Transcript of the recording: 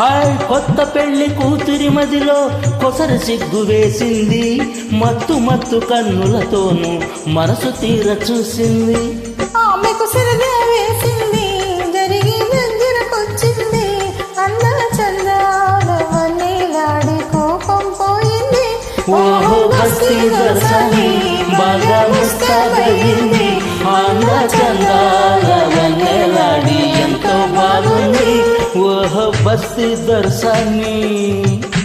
Hi కొత్త పెళ్ళి కూతురి మదిలో కొసరు సిగ్గు వేసింది. మత్తు మత్తు కన్నులతోనూ మనసు తీర చూసింది. ఆమెకు సిరగా వేసింది. జరిగి దగ్గరకొచ్చింది అన్న చందాలవన్నీలాడి కోపం పోయింది. ఓహో బస్తీ దర్శని బాగా ముస్తాబయింది. मोहब्बत दर्शनी।